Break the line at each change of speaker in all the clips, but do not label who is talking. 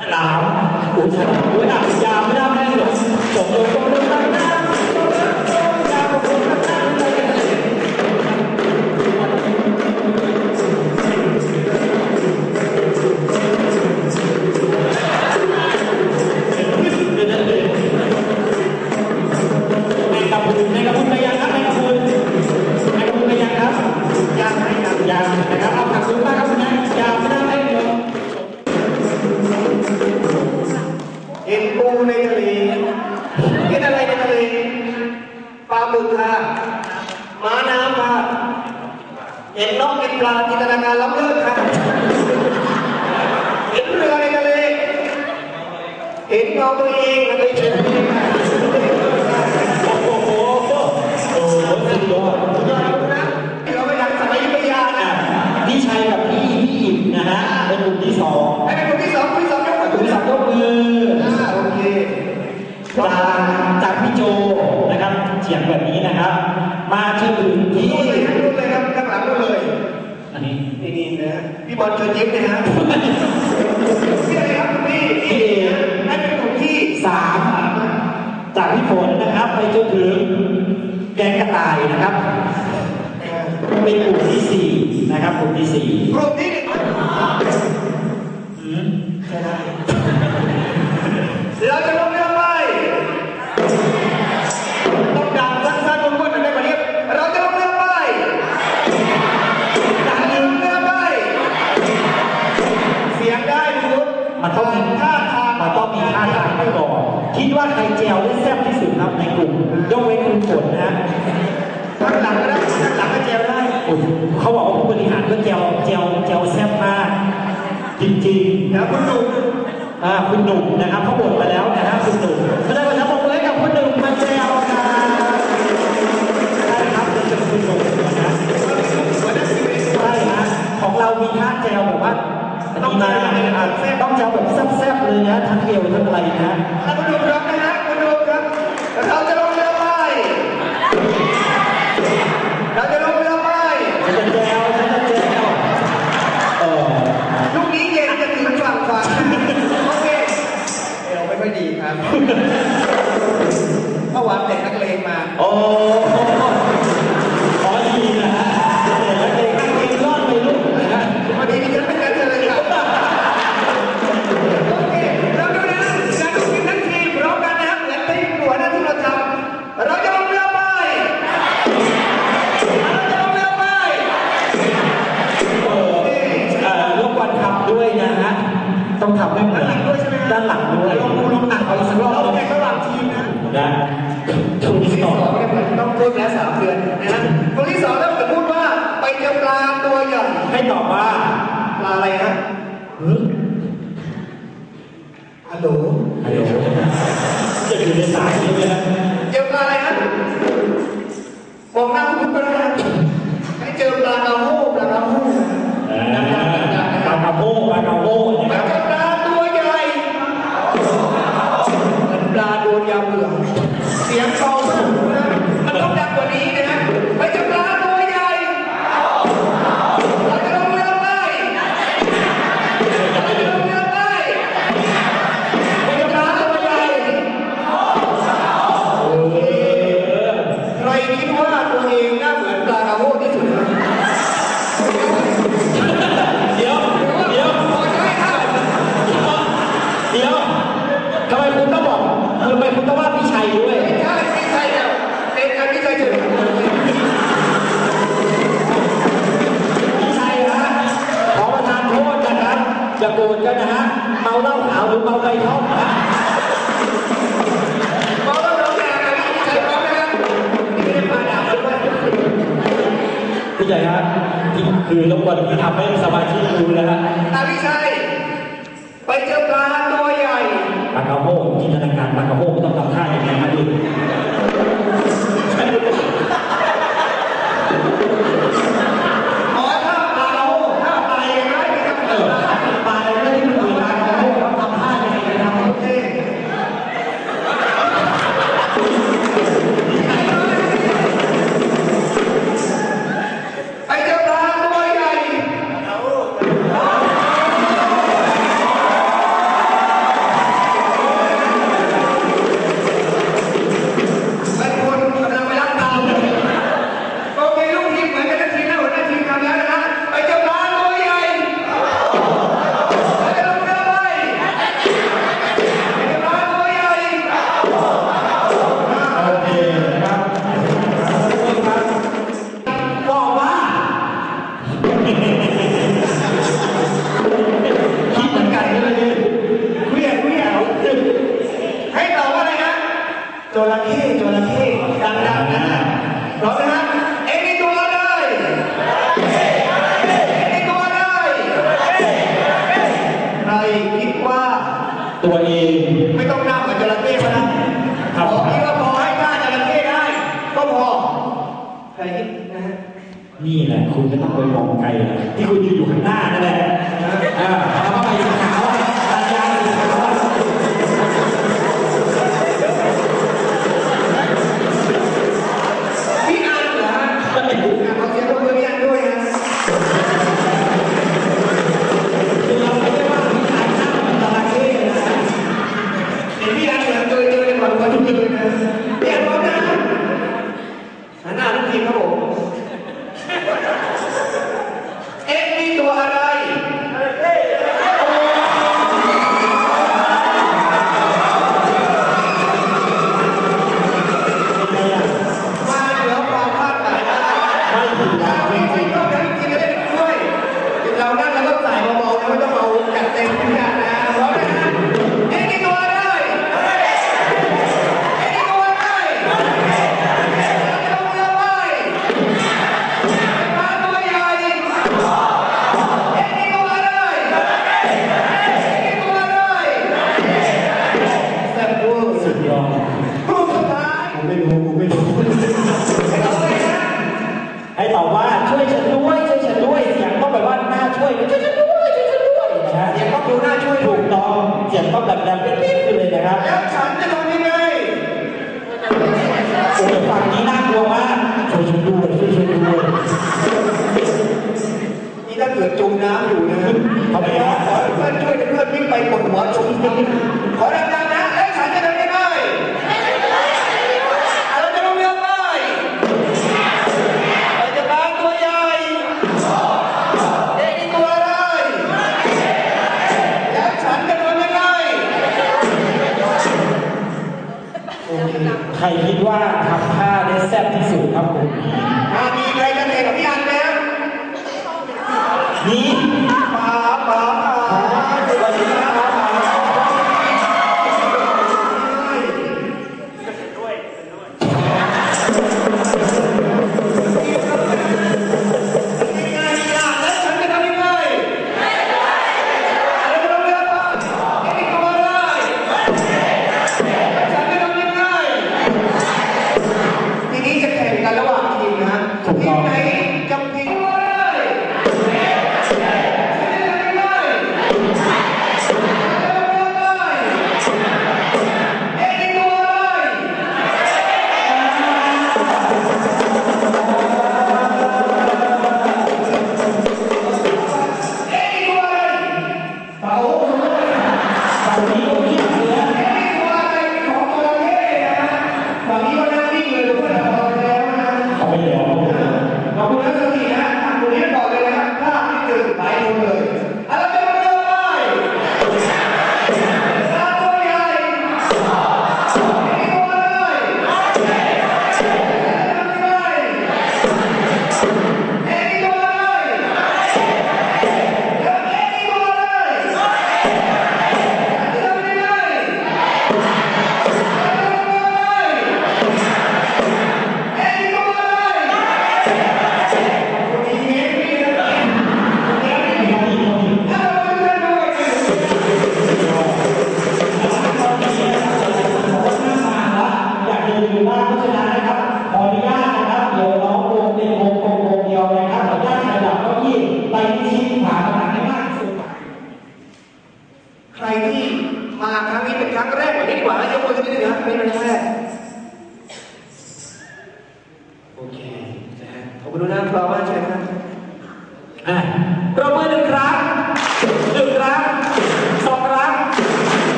làm làm ủa sao ủa làm sao? Mới làm ตัวเอง
แล้วก็ชม
โอ้โหโอ้โหสุดยอด
เราไปดังสมัยยุทธยานะ
พี่ชัยกับพี่พี่อิ่มนะฮะเป็นกลุ่ที่สอง
เป็นกลุ่ที่สองกลุ่ที่สองยกมือก
ลุ่ที่สองยกมือ
โอเค
จากจากพี่โจนะครับเฉียงแบบนี้นะครับ มาจนถึงที่
นู่นเลยนครับข้าดังนู่นเลย
อันนี้
นี่นี่นะพี่บอลชวนยิ้นะฮะพี่อะไรครับพี่พี่นั่น
3 จากพี่ฝนนะครับ ไปจนถึงแกงกระต่ายนะครับเป็นกลุ่มที่ 4 นะครับกลุ่มที่4
กลุ่มที่ คุณ
หนุ่มนะ
ค
รับเขาบ่นมาแล้วนะฮะคุณหนุ่มก็ได้มาทำบุญให้กับคุณหนุ่มมาแจวนะไครับเป็นคุณหนุ่มนะใช่ฮะของเรามีท่าแจวแบบว่าต้องมาต้องแจวแบบแซ่บๆเลยนะทั้งเอวทั้งอะไรนะ
คุณหนุ่มรับนะ
ฮะ
คุณหนุ่มครับเราจะลงเรือไปเราจะ อ
นให้
ตอ
บว่า
ปลาอะไรฮะ
ฮึ
ฮัลโหล
ฮัลโหลจะอยู่ในสายนี้เลยนะ
เจอปลาอะไรฮะมองหน้าคุณปลาให้เจอปลากระโม่ปลากระโม่
ปลากระโม่ปลากระโม่
จ
ระ
เข้จระเข้ดังๆนะ
เพ
ราะฉะ
นั้นเอ็น
ตัวได้
เอ็น
ตัวได้
ใครคิ
ดว่า
ตัวเอง
ไม่ต้องนั่งกับจระเข้มานะ
ครับ
ขอคิว่าพอให้ฆ่าจระเข้ได้ ก็พอใครคิดนะะ
นี่แหละคุณก็ต้องไปมองไกลนะที่คุณยืนอยู่ข้างหน้านั่นแหละ
ห
น้าทุ
กทีครับผม เอ็กซ์มีตัวอะไร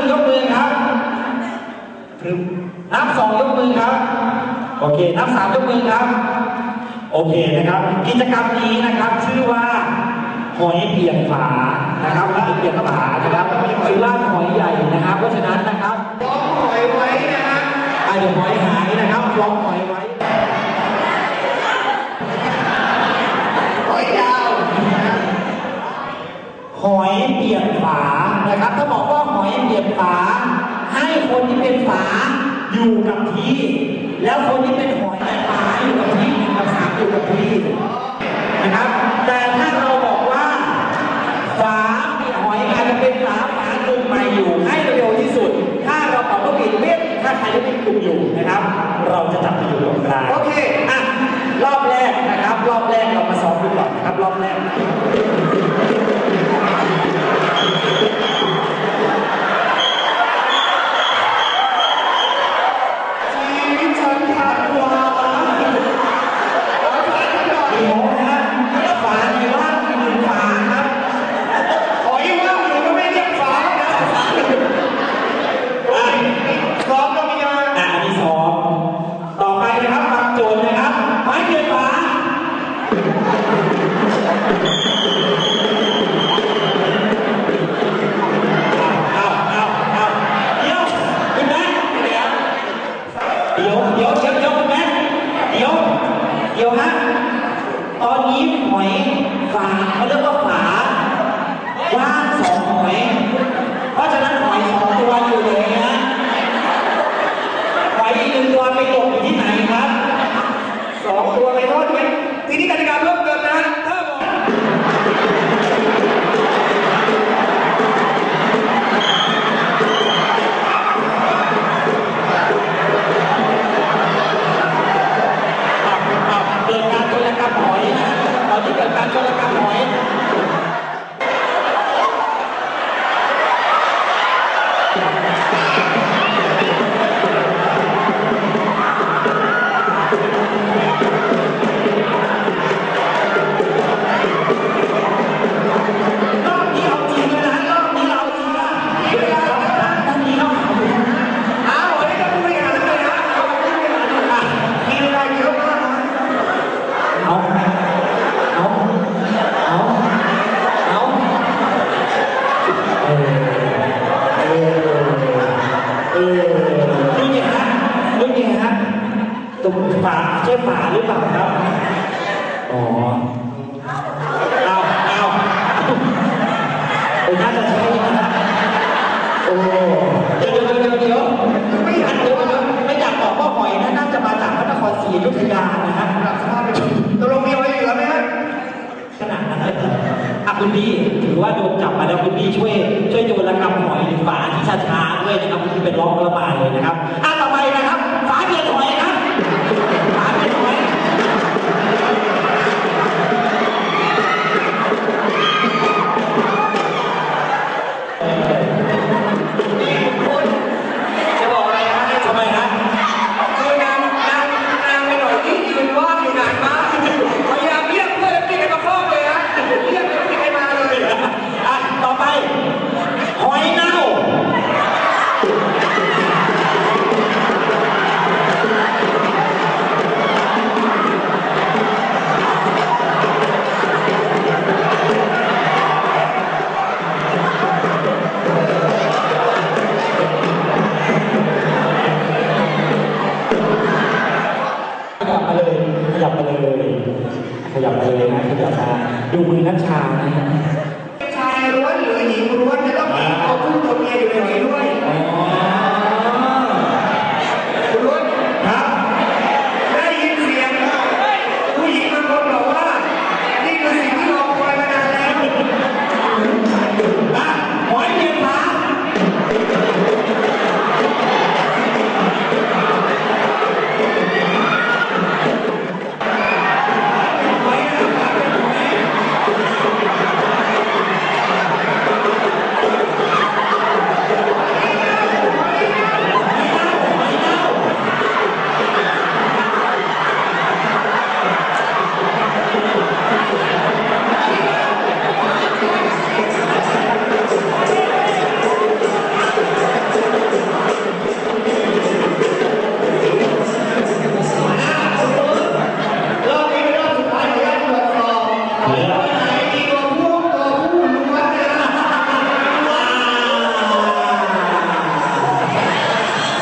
ง
ยกมื
อค
รับนับสองยกมือครับ โอเค นับสามยกมือครับ โอเคนะครับ กิจกรรมนี้นะครับ ชื่อว่าหอยเปียกฝานะครับหอยเปียกฝานะครับชื่อว่าหอยใหญ่นะครับ เพราะฉะนั้นนะครับ
ล้อมหอยไว้นะฮะ
ไอเดี๋ยวหอยหายนะครับล้อมหอยไว้
หอยยาว
หอยเปียกฝานะครับ ยฝา ให้คนที่เป็นฝาอยู่กับที่ แล้วคนที่เป็นหอยแต่ฝาอยู่กับที่กับสาอยู่กับที่นะครับ แต่ถ้าเราบอกว่าฝาหอยอาจจะเป็นฝาฝาจุ่มใหม่อยู่ให้เร็วที่สุด ถ้าเราเป่าลูกบิดเรียกถ้าใครลูกบิดกลุ่มอยู่นะครับ เราจะจับไปอยู่ตรงกลาง
โอเค
อะรอบแรกนะครับ รอบแรกเรามาซ้อมดูก่อนนะครับรอบแรก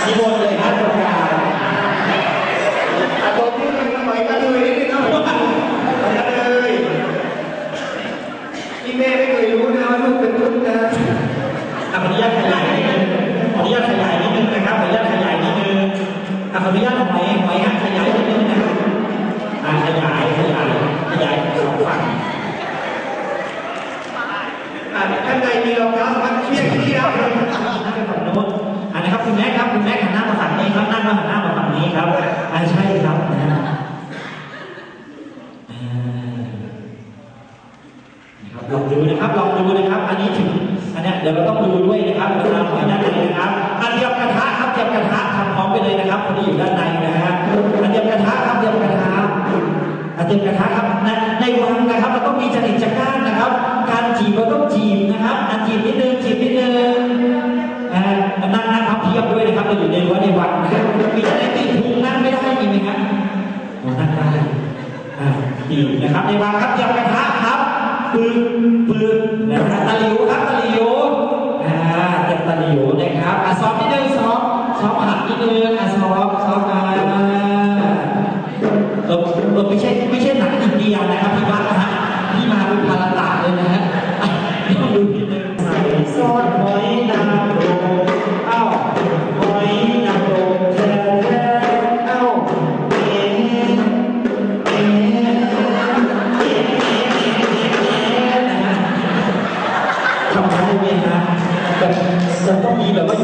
นิมน
ต์เลยครับ
ต
รง
ก
ลา
ง
นิดนึงอะซอฟซอฟนะเออเออไม่ใช่ไม่ใช่หนังอินเดียนะครับพี่วัานะฮะพี่มาเป็นพาราตาเลยนะฮะนี่ดูนิดซอสหอยนางรมอ้าวหอยนางรมแท้แท้อ้าวเอ๊ะเอ๊ะทำได้ไหมฮะแบบจะต้องมีแบบว่า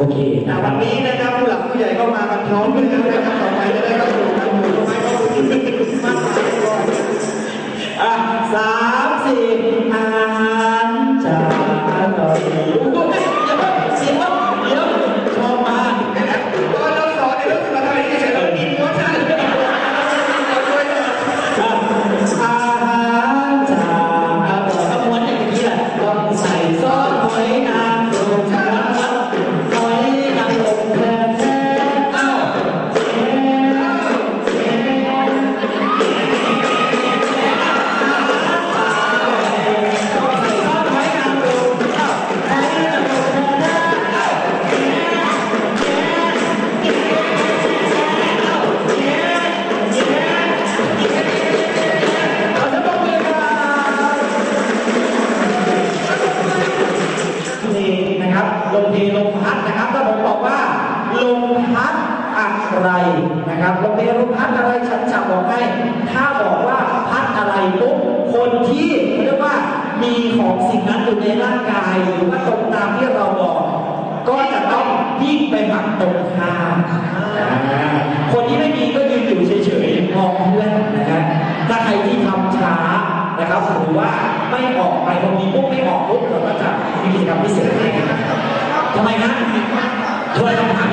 โอเคนะค
วันนี้นะครับผู้หลักผู้ใหญ่ก็มากันพร้อมเล
นนะครับ ไม่ออกไปตรงนี้ปุ๊บไม่ออกปุ๊บเราก็จะมีกิจกรรมพิเศษให้ทำไมนะ
ช่วย
ต้
อ
ทำ